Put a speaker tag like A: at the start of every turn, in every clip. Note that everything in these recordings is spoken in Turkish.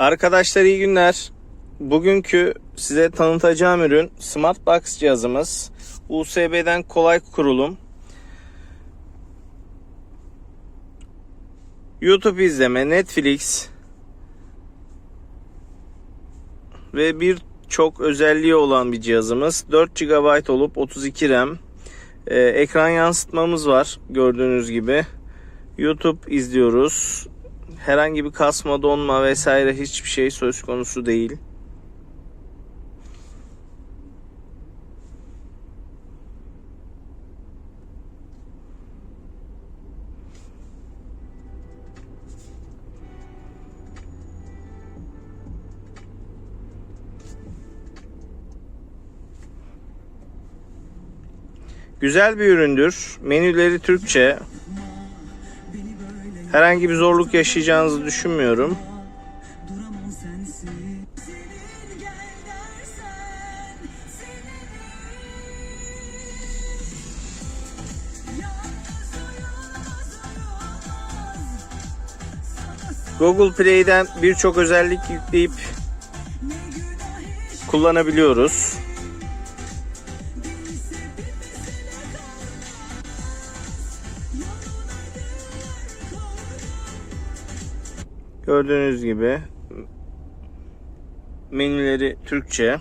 A: Arkadaşlar iyi günler. Bugünkü size tanıtacağım ürün Smartbox cihazımız. USB'den kolay kurulum. YouTube izleme, Netflix ve birçok özelliği olan bir cihazımız. 4 GB olup 32 RAM. Ee, ekran yansıtmamız var gördüğünüz gibi. YouTube izliyoruz. Herhangi bir kasma, donma vesaire hiçbir şey söz konusu değil. Güzel bir üründür. Menüleri Türkçe. Herhangi bir zorluk yaşayacağınızı düşünmüyorum. Google Play'den birçok özellik yükleyip kullanabiliyoruz. Gördüğünüz gibi menüleri Türkçe.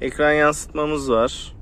A: Ekran yansıtmamız var.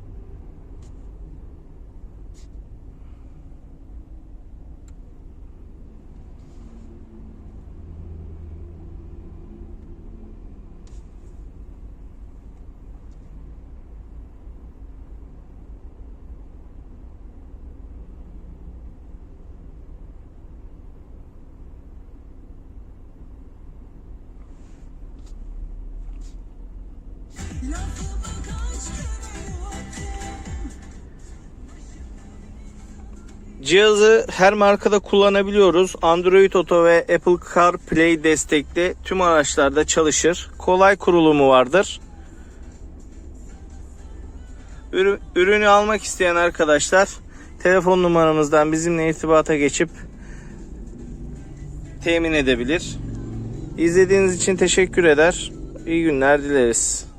A: Cihazı her markada kullanabiliyoruz. Android Auto ve Apple CarPlay destekli tüm araçlarda çalışır. Kolay kurulumu vardır. Ürü- Ürünü almak isteyen arkadaşlar telefon numaramızdan bizimle irtibata geçip temin edebilir. İzlediğiniz için teşekkür eder. İyi günler dileriz.